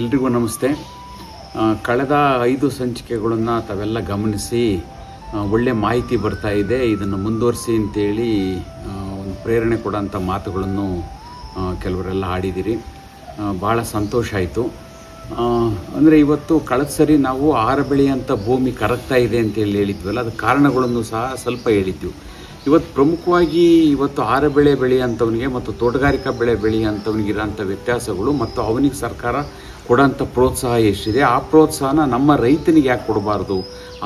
ಎಲ್ರಿಗೂ ನಮಸ್ತೆ. ಕಳೆದ ಐದು ಸಂಚಿಕೆಗಳನ್ನು ತಾವೆಲ್ಲ ಗಮನಿಸಿ ಒಳ್ಳೆ ಮಾಹಿತಿ ಬರ್ತಾ ಇದೆ. ಇದನ್ನು ಮುಂದುವರಿಸಿ ಅಂತೇಳಿ ಒಂದು ಪ್ರೇರಣೆ ಕೊಡೋಂಥ ಮಾತುಗಳನ್ನು ಕೆಲವರೆಲ್ಲ ಆಡಿದ್ದೀರಿ ಭಾಳ ಸಂತೋಷ ಆಯಿತು. ಅಂದರೆ ಇವತ್ತು ಕಳೆದ ಸರಿ ನಾವು ಆಹಾರ ಬೆಳೆಯಂಥ ಭೂಮಿ ಕರಗ್ತಾ ಇದೆ ಅಂತೇಳಿ ಹೇಳಿದ್ವಲ್ಲ, ಅದು ಕಾರಣಗಳನ್ನು ಸಹ ಸ್ವಲ್ಪ ಹೇಳಿದ್ವಿ. ಇವತ್ತು ಪ್ರಮುಖವಾಗಿ ಇವತ್ತು ಆಹಾರ ಬೆಳೆ ಬೆಳೆಯಂಥವನಿಗೆ ಮತ್ತು ತೋಟಗಾರಿಕಾ ಬೆಳೆ ಬೆಳೆಯಂಥವನಿಗೆ ಇರೋಂಥ ವ್ಯತ್ಯಾಸಗಳು ಮತ್ತು ಅವನಿಗೆ ಸರ್ಕಾರ ಕೊಡೋಂಥ ಪ್ರೋತ್ಸಾಹ ಎಷ್ಟಿದೆ, ಆ ಪ್ರೋತ್ಸಾಹನ ನಮ್ಮ ರೈತನಿಗೆ ಯಾಕೆ ಕೊಡಬಾರ್ದು?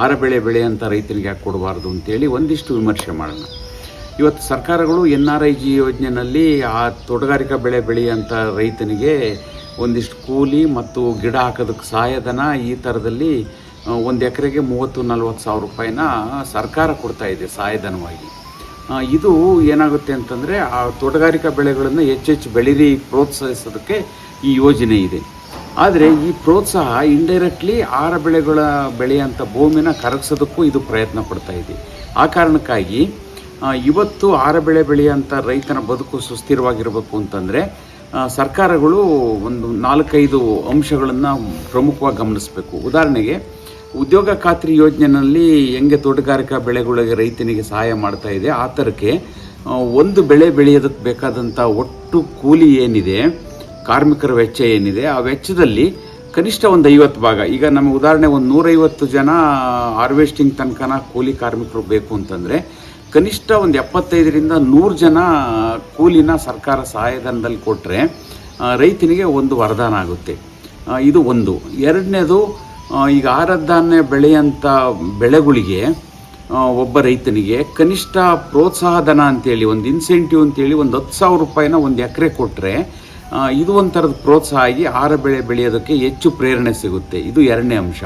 ಆರ ಬೆಳೆ ಅಂತ ರೈತನಿಗೆ ಯಾಕೆ ಕೊಡಬಾರ್ದು ಅಂತೇಳಿ ಒಂದಿಷ್ಟು ವಿಮರ್ಶೆ ಮಾಡೋಣ. ಇವತ್ತು ಸರ್ಕಾರಗಳು ಎನ್ ಆರ್ ಐ ಜಿ ಯೋಜನೆಯಲ್ಲಿ ಆ ತೋಟಗಾರಿಕಾ ಬೆಳೆ ಬೆಳೆಯಂಥ ರೈತನಿಗೆ ಒಂದಿಷ್ಟು ಕೂಲಿ ಮತ್ತು ಗಿಡ ಹಾಕೋದಕ್ಕೆ ಸಹಾಯಧನ ಈ ಥರದಲ್ಲಿ ಒಂದು ಎಕರೆಗೆ ಮೂವತ್ತು, ನಲ್ವತ್ತು ಸಾವಿರ ರೂಪಾಯಿನ ಸರ್ಕಾರ ಕೊಡ್ತಾ ಇದೆ ಸಹಾಯಧನವಾಗಿ. ಇದು ಏನಾಗುತ್ತೆ ಅಂತಂದರೆ ಆ ತೋಟಗಾರಿಕಾ ಬೆಳೆಗಳನ್ನು ಹೆಚ್ಚೆಚ್ಚು ಬೆಳೀರಿ ಪ್ರೋತ್ಸಾಹಿಸೋದಕ್ಕೆ ಈ ಯೋಜನೆ ಇದೆ. ಆದರೆ ಈ ಪ್ರೋತ್ಸಾಹ ಇಂಡೈರೆಕ್ಟ್ಲಿ ಆಹಾರ ಬೆಳೆಗಳ ಬೆಳೆಯಂಥ ಭೂಮಿನ ಕರಗಿಸೋದಕ್ಕೂ ಇದು ಪ್ರಯತ್ನ ಪಡ್ತಾ ಇದೆ. ಆ ಕಾರಣಕ್ಕಾಗಿ ಇವತ್ತು ಆಹಾರ ಬೆಳೆ ಬೆಳೆಯಂಥ ರೈತನ ಬದುಕು ಸುಸ್ಥಿರವಾಗಿರಬೇಕು ಅಂತಂದರೆ ಸರ್ಕಾರಗಳು ಒಂದು ನಾಲ್ಕೈದು ಅಂಶಗಳನ್ನು ಪ್ರಮುಖವಾಗಿ ಗಮನಿಸಬೇಕು. ಉದಾಹರಣೆಗೆ, ಉದ್ಯೋಗ ಖಾತ್ರಿ ಯೋಜನೆಯಲ್ಲಿ ಹೆಂಗೆ ತೋಟಗಾರಿಕಾ ಬೆಳೆಗಳಿಗೆ ರೈತನಿಗೆ ಸಹಾಯ ಮಾಡ್ತಾ ಇದೆ, ಆ ಥರಕ್ಕೆ ಒಂದು ಬೆಳೆ ಬೆಳೆಯೋದಕ್ಕೆ ಬೇಕಾದಂಥ ಒಟ್ಟು ಕೂಲಿ ಏನಿದೆ ಕಾರ್ಮಿಕರ ವೆಚ್ಚ ಏನಿದೆ, ಆ ವೆಚ್ಚದಲ್ಲಿ ಕನಿಷ್ಠ ಒಂದು ಐವತ್ತು ಭಾಗ. ಈಗ ನಮಗೆ ಉದಾಹರಣೆ ಒಂದು ನೂರೈವತ್ತು ಜನ ಹಾರ್ವೆಸ್ಟಿಂಗ್ ತನಕನ ಕೂಲಿ ಕಾರ್ಮಿಕರು ಬೇಕು ಅಂತಂದರೆ, ಕನಿಷ್ಠ ಒಂದು ಎಪ್ಪತ್ತೈದರಿಂದ ನೂರು ಜನ ಕೂಲಿನ ಸರ್ಕಾರ ಸಹಾಯಧನದಲ್ಲಿ ಕೊಟ್ಟರೆ ರೈತನಿಗೆ ಒಂದು ವರದಾನ ಆಗುತ್ತೆ. ಇದು ಒಂದು. ಎರಡನೇದು ಈಗ ಆಹಾರ ಧಾನ್ಯ ಬೆಳೆಯಂಥ ಬೆಳೆಗಳಿಗೆ ಒಬ್ಬ ರೈತನಿಗೆ ಕನಿಷ್ಠ ಪ್ರೋತ್ಸಾಹ ಧನ ಅಂತೇಳಿ, ಒಂದು ಇನ್ಸೆಂಟಿವ್ ಅಂತೇಳಿ ಒಂದು ಹತ್ತು ಸಾವಿರ ರೂಪಾಯಿನ ಒಂದು ಎಕರೆ ಕೊಟ್ಟರೆ ಇದು ಒಂಥರದ ಪ್ರೋತ್ಸಾಹ ಆಗಿ ಆಹಾರ ಬೆಳೆ ಬೆಳೆಯೋದಕ್ಕೆ ಹೆಚ್ಚು ಪ್ರೇರಣೆ ಸಿಗುತ್ತೆ. ಇದು ಎರಡನೇ ಅಂಶ.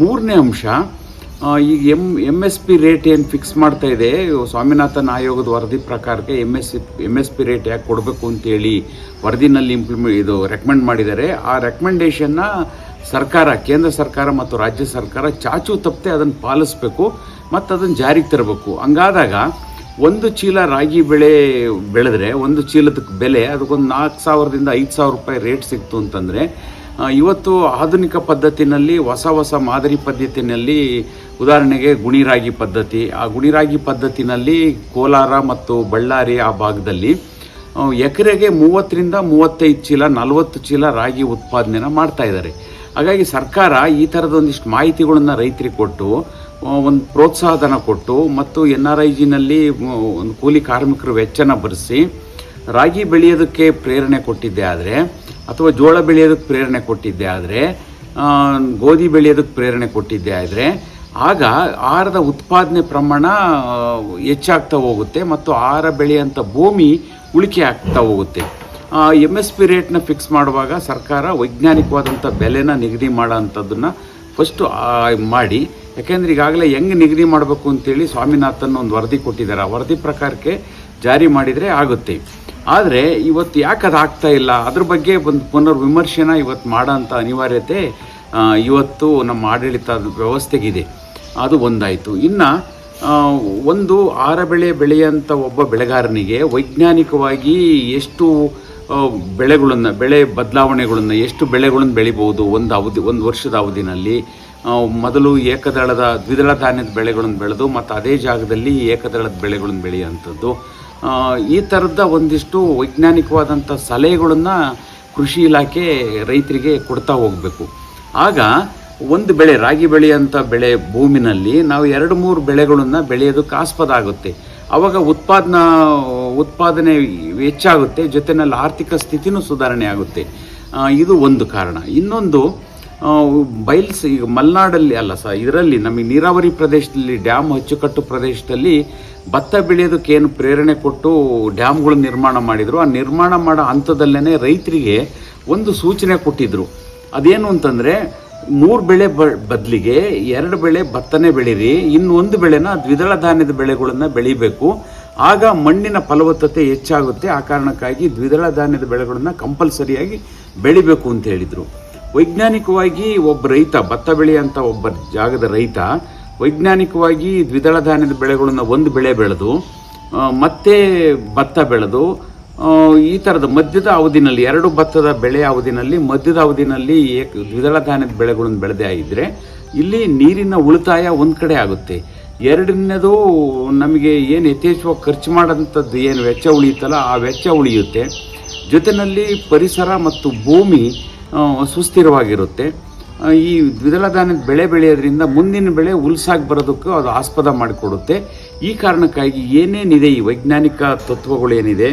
ಮೂರನೇ ಅಂಶ ಈಗ M M S P rate ಏನು ಫಿಕ್ಸ್ ಮಾಡ್ತಾ ಇದೆ, ಸ್ವಾಮಿನಾಥನ್ ಆಯೋಗದ ವರದಿ ಪ್ರಕಾರಕ್ಕೆ M S M S P rate ಯಾಕೆ ಕೊಡಬೇಕು ಅಂತೇಳಿ ವರದಿನಲ್ಲಿ ಇಂಪ್ಲಿಮೆ ಇದು ರೆಕಮೆಂಡ್ ಮಾಡಿದ್ದಾರೆ. ಆ ರೆಕಮೆಂಡೇಷನ್ನ ಸರ್ಕಾರ, ಕೇಂದ್ರ ಸರ್ಕಾರ ಮತ್ತು ರಾಜ್ಯ ಸರ್ಕಾರ ಚಾಚು ತಪ್ಪದೆ ಅದನ್ನು ಪಾಲಿಸಬೇಕು ಮತ್ತು ಅದನ್ನು ಜಾರಿಗೆ ತರಬೇಕು. ಹಂಗಾದಾಗ ಒಂದು ಚೀಲ ರಾಗಿ ಬೆಳೆ ಬೆಳೆದ್ರೆ, ಒಂದು ಚೀಲದ ಬೆಲೆ, ಅದಕ್ಕೊಂದು ನಾಲ್ಕು ಸಾವಿರದಿಂದ ಐದು ಸಾವಿರ ರೂಪಾಯಿ ರೇಟ್ ಸಿಕ್ತು ಅಂತಂದರೆ ಇವತ್ತು ಆಧುನಿಕ ಪದ್ಧತಿನಲ್ಲಿ, ಹೊಸ ಹೊಸ ಮಾದರಿ ಪದ್ಧತಿನಲ್ಲಿ, ಉದಾಹರಣೆಗೆ ಗುಣಿರಾಗಿ ಪದ್ಧತಿ, ಆ ಗುಣಿರಾಗಿ ಪದ್ಧತಿನಲ್ಲಿ ಕೋಲಾರ ಮತ್ತು ಬಳ್ಳಾರಿ ಆ ಭಾಗದಲ್ಲಿ ಎಕರೆಗೆ ಮೂವತ್ತರಿಂದ ಮೂವತ್ತೈದು ಚೀಲ, ನಲವತ್ತು ಚೀಲ ರಾಗಿ ಉತ್ಪಾದನೆನ ಮಾಡ್ತಾ ಇದ್ದಾರೆ. ಹಾಗಾಗಿ ಸರ್ಕಾರ ಈ ಥರದ ಒಂದಿಷ್ಟು ಮಾಹಿತಿಗಳನ್ನು ರೈತರಿಗೆ ಕೊಟ್ಟು ಒಂದು ಪ್ರೋತ್ಸಾಹಧನ ಕೊಟ್ಟು ಮತ್ತು ಎನ್ ಆರ್ ಐ ಜಿನಲ್ಲಿ ಒಂದು ಕೂಲಿ ಕಾರ್ಮಿಕರ ವೆಚ್ಚನ ಭರಿಸಿ, ರಾಗಿ ಬೆಳೆಯೋದಕ್ಕೆ ಪ್ರೇರಣೆ ಕೊಟ್ಟಿದ್ದೆ ಆದರೆ, ಅಥವಾ ಜೋಳ ಬೆಳೆಯೋದಕ್ಕೆ ಪ್ರೇರಣೆ ಕೊಟ್ಟಿದ್ದೆ ಆದರೆ ಗೋಧಿ ಬೆಳೆಯೋದಕ್ಕೆ ಪ್ರೇರಣೆ ಕೊಟ್ಟಿದ್ದೆ ಆದರೆ, ಆಗ ಆಹಾರದ ಉತ್ಪಾದನೆ ಪ್ರಮಾಣ ಹೆಚ್ಚಾಗ್ತಾ ಹೋಗುತ್ತೆ ಮತ್ತು ಆಹಾರ ಬೆಳೆಯಂಥ ಭೂಮಿ ಉಳಿಕೆ ಆಗ್ತಾ ಹೋಗುತ್ತೆ. ಎಂ ಎಸ್ ಪಿ ರೇಟ್ನ ಫಿಕ್ಸ್ ಮಾಡುವಾಗ ಸರ್ಕಾರ ವೈಜ್ಞಾನಿಕವಾದಂಥ ಬೆಲೆನ ನಿಗದಿ ಮಾಡೋ ಅಂಥದ್ದನ್ನು ಫಸ್ಟು ಮಾಡಿ ಯಾಕೆಂದ್ರೆ ಈಗಾಗಲೇ ಹೆಂಗೆ ನಿಗದಿ ಮಾಡಬೇಕು ಅಂತೇಳಿ ಸ್ವಾಮಿನಾಥನ್ ಒಂದು ವರದಿ ಕೊಟ್ಟಿದ್ದಾರೆ. ಆ ವರದಿ ಪ್ರಕಾರಕ್ಕೆ ಜಾರಿ ಮಾಡಿದರೆ ಆಗುತ್ತೆ. ಆದರೆ ಇವತ್ತು ಯಾಕೆ ಅದು ಆಗ್ತಾ ಇಲ್ಲ? ಅದ್ರ ಬಗ್ಗೆ ಒಂದು ಪುನರ್ ವಿಮರ್ಶೆನ ಇವತ್ತು ಮಾಡೋಂಥ ಅನಿವಾರ್ಯತೆ ಇವತ್ತು ನಮ್ಮ ಆಡಳಿತ ವ್ಯವಸ್ಥೆಗಿದೆ. ಅದು ಒಂದಾಯಿತು. ಇನ್ನು ಒಂದು ಆರ ಬೆಳೆ ಬೆಳೆಯಂಥ ಒಬ್ಬ ಬೆಳೆಗಾರನಿಗೆ ವೈಜ್ಞಾನಿಕವಾಗಿ ಎಷ್ಟು ಬೆಳೆಗಳನ್ನು, ಬೆಳೆ ಬದಲಾವಣೆಗಳನ್ನು, ಎಷ್ಟು ಬೆಳೆಗಳನ್ನು ಬೆಳಿಬೋದು ಒಂದು ಅವಧಿ, ಒಂದು ವರ್ಷದ ಅವಧಿನಲ್ಲಿ ಮೊದಲು ಏಕದಳದ ದ್ವಿದಳ ಧಾನ್ಯದ ಬೆಳೆಗಳನ್ನು ಬೆಳೆದು, ಮತ್ತು ಅದೇ ಜಾಗದಲ್ಲಿ ಏಕದಳದ ಬೆಳೆಗಳನ್ನು ಬೆಳೆಯುವಂಥದ್ದು. ಈ ಥರದ ಒಂದಿಷ್ಟು ವೈಜ್ಞಾನಿಕವಾದಂಥ ಸಲಹೆಗಳನ್ನು ಕೃಷಿ ಇಲಾಖೆ ರೈತರಿಗೆ ಕೊಡ್ತಾ ಹೋಗಬೇಕು. ಆಗ ಒಂದು ಬೆಳೆ, ರಾಗಿ ಬೆಳೆಯಂಥ ಬೆಳೆ ಭೂಮಿನಲ್ಲಿ ನಾವು ಎರಡು ಮೂರು ಬೆಳೆಗಳನ್ನು ಬೆಳೆಯೋದಕ್ಕೆ ಆಸ್ಪದ ಆಗುತ್ತೆ. ಆವಾಗ ಉತ್ಪಾದನಾ, ಉತ್ಪಾದನೆ ಹೆಚ್ಚಾಗುತ್ತೆ ಜೊತೆಯಲ್ಲಿ ಆರ್ಥಿಕ ಸ್ಥಿತಿನೂ ಸುಧಾರಣೆ ಆಗುತ್ತೆ. ಇದು ಒಂದು ಕಾರಣ. ಇನ್ನೊಂದು ಆ, ಬಯಲ್ಸ್ ಈಗ ಮಲೆನಾಡಲ್ಲಿ ಅಲ್ಲ ಸಹ ಇದರಲ್ಲಿ ನಮಗೆ ನೀರಾವರಿ ಪ್ರದೇಶದಲ್ಲಿ ಡ್ಯಾಮ್ ಅಚ್ಚುಕಟ್ಟು ಪ್ರದೇಶದಲ್ಲಿ ಭತ್ತ ಬೆಳೆಯೋದಕ್ಕೆ ಏನು ಪ್ರೇರಣೆ ಕೊಟ್ಟು ಡ್ಯಾಮ್ಗಳು ನಿರ್ಮಾಣ ಮಾಡಿದರು. ಆ ನಿರ್ಮಾಣ ಮಾಡೋ ಹಂತದಲ್ಲೇ ರೈತರಿಗೆ ಒಂದು ಸೂಚನೆ ಕೊಟ್ಟಿದ್ದರು ಅದೇನು ಅಂತಂದರೆ ಮೂರು ಬೆಳೆ ಬದಲಿಗೆ ಎರಡು ಬೆಳೆ ಭತ್ತನೇ ಬೆಳೀರಿ ಇನ್ನು ಒಂದು ಬೆಳೆನ ದ್ವಿದಳ ಧಾನ್ಯದ ಬೆಳೆಗಳನ್ನು ಬೆಳಿಬೇಕು. ಆಗ ಮಣ್ಣಿನ ಫಲವತ್ತತೆ ಹೆಚ್ಚಾಗುತ್ತೆ ಆ ಕಾರಣಕ್ಕಾಗಿ ದ್ವಿದಳ ಧಾನ್ಯದ ಬೆಳೆಗಳನ್ನು ಕಂಪಲ್ಸರಿಯಾಗಿ ಬೆಳಿಬೇಕು ಅಂತ ಹೇಳಿದರು. ವೈಜ್ಞಾನಿಕವಾಗಿ ಒಬ್ಬ ರೈತ, ಭತ್ತ ಬೆಳೆಯಂಥ ಒಬ್ಬ ಜಾಗದ ರೈತ, ವೈಜ್ಞಾನಿಕವಾಗಿ ದ್ವಿದಳ ಧಾನ್ಯದ ಬೆಳೆಗಳನ್ನು ಒಂದು ಬೆಳೆ ಬೆಳೆದು ಮತ್ತೆ ಭತ್ತ ಬೆಳೆದು ಈ ಥರದ ಮಧ್ಯದ ಅವಧಿನಲ್ಲಿ, ಎರಡು ಭತ್ತದ ಬೆಳೆ ಅವಧಿನಲ್ಲಿ, ಮಧ್ಯದ ಅವಧಿನಲ್ಲಿ ದ್ವಿದಳ ಧಾನ್ಯದ ಬೆಳೆಗಳನ್ನು ಬೆಳೆದೇ ಆಗಿದ್ರೆ ಇಲ್ಲಿ ನೀರಿನ ಉಳಿತಾಯ ಒಂದು ಕಡೆ ಆಗುತ್ತೆ. ಎರಡನೇದು, ನಮಗೆ ಏನು ಯಥೇಚ್ಛ ಖರ್ಚು ಮಾಡೋಂಥದ್ದು ಏನು ವೆಚ್ಚ ಉಳಿಯುತ್ತಲ್ಲ, ಆ ವೆಚ್ಚ ಉಳಿಯುತ್ತೆ. ಜೊತೆಯಲ್ಲಿ ಪರಿಸರ ಮತ್ತು ಭೂಮಿ ಸುಸ್ಥಿರವಾಗಿರುತ್ತೆ. ಈ ದ್ವಿದಳ ಧಾನ್ಯದ ಬೆಳೆ ಬೆಳೆಯೋದ್ರಿಂದ ಮುಂದಿನ ಬೆಳೆ ಉಲ್ಸಾಗಿ ಬರೋದಕ್ಕೂ ಅದು ಆಸ್ಪದ ಮಾಡಿಕೊಡುತ್ತೆ. ಈ ಕಾರಣಕ್ಕಾಗಿ ಏನೇನಿದೆ ಈ ವೈಜ್ಞಾನಿಕ ತತ್ವಗಳೇನಿದೆ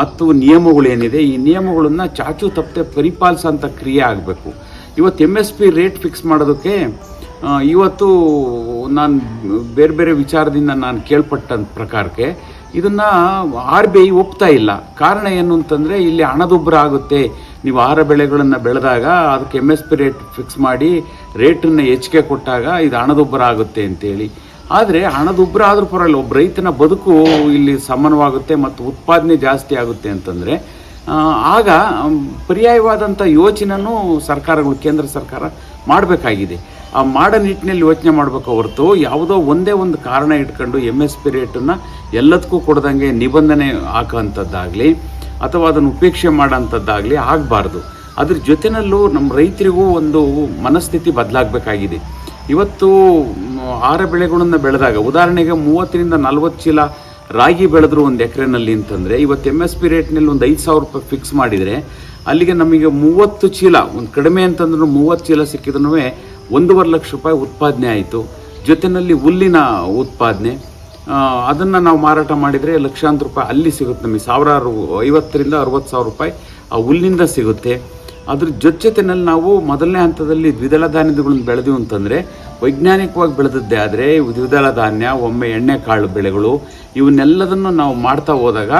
ಮತ್ತು ನಿಯಮಗಳೇನಿದೆ, ಈ ನಿಯಮಗಳನ್ನು ಚಾಚು ತಪ್ಪದೆ ಪರಿಪಾಲಿಸೋಂಥ ಕ್ರಿಯೆ ಆಗಬೇಕು. ಇವತ್ತು M S P rate fix ಮಾಡೋದಕ್ಕೆ ಇವತ್ತು ನಾನು ಬೇರೆ ಬೇರೆ ವಿಚಾರದಿಂದ ನಾನು ಕೇಳ್ಪಟ್ಟ ಪ್ರಕಾರಕ್ಕೆ ಇದನ್ನು ಆರ್ ಬಿ ಐ ಒಪ್ತಾ ಇಲ್ಲ. ಕಾರಣ ಏನು ಅಂತಂದರೆ ಇಲ್ಲಿ ಹಣದುಬ್ಬರ ಆಗುತ್ತೆ. ನೀವು ಆಹಾರ ಬೆಳೆಗಳನ್ನು ಬೆಳೆದಾಗ ಅದಕ್ಕೆ M S P rate fix ಮಾಡಿ ರೇಟನ್ನು ಹೆಚ್ಚಿಗೆ ಕೊಟ್ಟಾಗ ಇದು ಹಣದುಬ್ಬರ ಆಗುತ್ತೆ ಅಂತೇಳಿ. ಆದರೆ ಹಣದುಬ್ಬರ ಆದರೂ ಪರವಾಗಿಲ್ಲ, ಒಬ್ಬ ರೈತನ ಬದುಕು ಇಲ್ಲಿ ಸಮಾನವಾಗುತ್ತೆ ಮತ್ತು ಉತ್ಪಾದನೆ ಜಾಸ್ತಿ ಆಗುತ್ತೆ ಅಂತಂದರೆ ಆಗ ಪರ್ಯಾಯವಾದಂಥ ಯೋಚನೆನೂ ಸರ್ಕಾರಗಳು, ಕೇಂದ್ರ ಸರ್ಕಾರ ಮಾಡಬೇಕಾಗಿದೆ. ಆ, ಮಾಡೋ ನಿಟ್ಟಿನಲ್ಲಿ ಯೋಚನೆ ಮಾಡಬೇಕು ಹೊರತು ಯಾವುದೋ ಒಂದೇ ಒಂದು ಕಾರಣ ಇಟ್ಕೊಂಡು ಎಂ ಎಸ್ ಪಿ ರೇಟನ್ನು ಎಲ್ಲದಕ್ಕೂ ಕೊಡ್ದಂಗೆ ನಿಬಂಧನೆ ಹಾಕೋಂಥದ್ದಾಗಲಿ ಅಥವಾ ಅದನ್ನು ಉಪೇಕ್ಷೆ ಮಾಡೋಂಥದ್ದಾಗಲಿ ಆಗಬಾರ್ದು. ಅದ್ರ ಜೊತೆನಲ್ಲೂ ನಮ್ಮ ರೈತರಿಗೂ ಒಂದು ಮನಸ್ಥಿತಿ ಬದಲಾಗಬೇಕಾಗಿದೆ. ಇವತ್ತು ಆರ ಬೆಳೆಗಳನ್ನು ಬೆಳೆದಾಗ, ಉದಾಹರಣೆಗೆ ಮೂವತ್ತರಿಂದ ನಲ್ವತ್ತು ಚೀಲ ರಾಗಿ ಬೆಳೆದ್ರು ಒಂದು ಎಕರೆನಲ್ಲಿ ಅಂತಂದರೆ, ಇವತ್ತು ಎಂ ಎಸ್ ಪಿ ರೇಟ್ನಲ್ಲಿ ಒಂದು ಐದು ಸಾವಿರ ರೂಪಾಯಿ ಫಿಕ್ಸ್ ಮಾಡಿದರೆ, ಅಲ್ಲಿಗೆ ನಮಗೆ ಮೂವತ್ತು ಚೀಲ, ಒಂದು ಕಡಿಮೆ ಅಂತಂದ್ರೂ ಮೂವತ್ತು ಚೀಲ ಸಿಕ್ಕಿದ್ರೂ ಒಂದೂವರೆ ಲಕ್ಷ ರೂಪಾಯಿ ಉತ್ಪಾದನೆ ಆಯಿತು. ಜೊತೆಯಲ್ಲಿ ಹುಲ್ಲಿನ ಉತ್ಪಾದನೆ ಅದನ್ನು ನಾವು ಮಾರಾಟ ಮಾಡಿದರೆ ಲಕ್ಷಾಂತರ ರೂಪಾಯಿ ಅಲ್ಲಿ ಸಿಗುತ್ತೆ ನಮಗೆ. ಸಾವಿರಾರು, ಐವತ್ತರಿಂದ ಅರವತ್ತು ಸಾವಿರ ರೂಪಾಯಿ ಆ ಹುಲ್ಲಿಂದ ಸಿಗುತ್ತೆ. ಅದ್ರ ಜೊತೆನಲ್ಲಿ ನಾವು ಮೊದಲನೇ ಹಂತದಲ್ಲಿ ದ್ವಿದಳ ಧಾನ್ಯಗಳನ್ನು ಬೆಳೆದಿವಿ ಅಂತಂದರೆ, ವೈಜ್ಞಾನಿಕವಾಗಿ ಬೆಳೆದದ್ದೇ ಆದರೆ ದ್ವಿದಳ ಧಾನ್ಯ, ಒಮ್ಮೆ ಎಣ್ಣೆ, ಕಾಳು ಬೆಳೆಗಳು, ಇವನ್ನೆಲ್ಲದನ್ನು ನಾವು ಮಾಡ್ತಾ ಹೋದಾಗ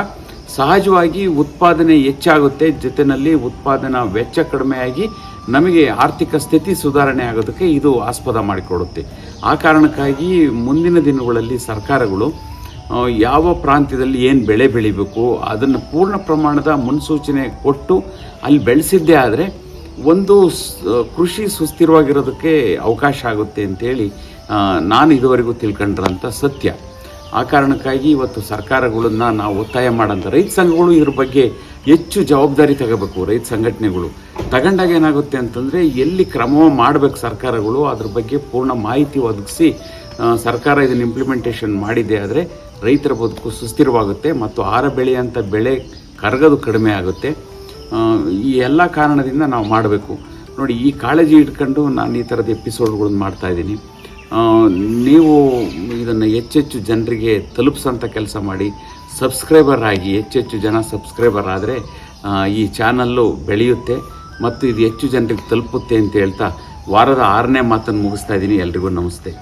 ಸಹಜವಾಗಿ ಉತ್ಪಾದನೆ ಹೆಚ್ಚಾಗುತ್ತೆ ಜೊತೆಯಲ್ಲಿ ಉತ್ಪಾದನಾ ವೆಚ್ಚ ಕಡಿಮೆಯಾಗಿ ನಮಗೆ ಆರ್ಥಿಕ ಸ್ಥಿತಿ ಸುಧಾರಣೆ ಆಗೋದಕ್ಕೆ ಇದು ಆಸ್ಪದ ಮಾಡಿಕೊಡುತ್ತೆ. ಆ ಕಾರಣಕ್ಕಾಗಿ ಮುಂದಿನ ದಿನಗಳಲ್ಲಿ ಸರ್ಕಾರಗಳು ಯಾವ ಪ್ರಾಂತ್ಯದಲ್ಲಿ ಏನು ಬೆಳೆ ಬೆಳಿಬೇಕು, ಅದನ್ನು ಪೂರ್ಣ ಪ್ರಮಾಣದ ಮುನ್ಸೂಚನೆ ಕೊಟ್ಟು ಅಲ್ಲಿ ಬೆಳೆಸಿದ್ದೇ ಆದರೆ ಒಂದು ಕೃಷಿ ಸುಸ್ಥಿರವಾಗಿರೋದಕ್ಕೆ ಅವಕಾಶ ಆಗುತ್ತೆ ಅಂತೇಳಿ ನಾನು ಇದುವರೆಗೂ ತಿಳ್ಕೊಂಡ್ರಂಥ ಸತ್ಯ. ಆ ಕಾರಣಕ್ಕಾಗಿ ಇವತ್ತು ಸರ್ಕಾರಗಳನ್ನು ನಾವು ಒತ್ತಾಯ ಮಾಡೋಂಥ ರೈತ ಸಂಘಗಳು ಇದ್ರ ಬಗ್ಗೆ ಹೆಚ್ಚು ಜವಾಬ್ದಾರಿ ತಗೋಬೇಕು ರೈತ ಸಂಘಟನೆಗಳು. ತಗೊಂಡಾಗ ಏನಾಗುತ್ತೆ ಅಂತಂದರೆ ಎಲ್ಲಿ ಕ್ರಮ ಮಾಡಬೇಕು ಸರ್ಕಾರಗಳು ಅದ್ರ ಬಗ್ಗೆ ಪೂರ್ಣ ಮಾಹಿತಿ ಒದಗಿಸಿ ಸರ್ಕಾರ ಇದನ್ನು ಇಂಪ್ಲಿಮೆಂಟೇಷನ್ ಮಾಡಿದೆ ಆದರೆ ರೈತರ ಬದುಕು ಸುಸ್ಥಿರವಾಗುತ್ತೆ ಮತ್ತು ಆಹಾರ ಅಂತ ಬೆಳೆ ಕರಗೋದು ಕಡಿಮೆ ಆಗುತ್ತೆ. ಈ ಎಲ್ಲ ಕಾರಣದಿಂದ ನಾವು ಮಾಡಬೇಕು. ನೋಡಿ ಈ ಕಾಳಜಿ ಇಟ್ಕೊಂಡು ನಾನು ಈ ಥರದ ಎಪಿಸೋಡ್ಗಳನ್ನ ಮಾಡ್ತಾ ಇದ್ದೀನಿ. ಆ, ನೀವು ಇದನ್ನು ಹೆಚ್ಚೆಚ್ಚು ಜನರಿಗೆ ತಲುಪಿಸೋಂಥ ಕೆಲಸ ಮಾಡಿ, ಸಬ್ಸ್ಕ್ರೈಬರ್ ಆಗಿ ಹೆಚ್ಚೆಚ್ಚು ಜನ ಸಬ್ಸ್ಕ್ರೈಬರ್ ಆದರೆ ಈ ಚಾನಲ್ಲು ಬೆಳೆಯುತ್ತೆ ಮತ್ತು ಇದು ಹೆಚ್ಚು ಜನರಿಗೆ ತಲುಪುತ್ತೆ ಅಂತ ಹೇಳ್ತಾ ವಾರದ ಆರನೇ ಮಾತನ್ನು ಮುಗಿಸ್ತಾ ಇದ್ದೀನಿ. ಎಲ್ರಿಗೂ ನಮಸ್ತೆ.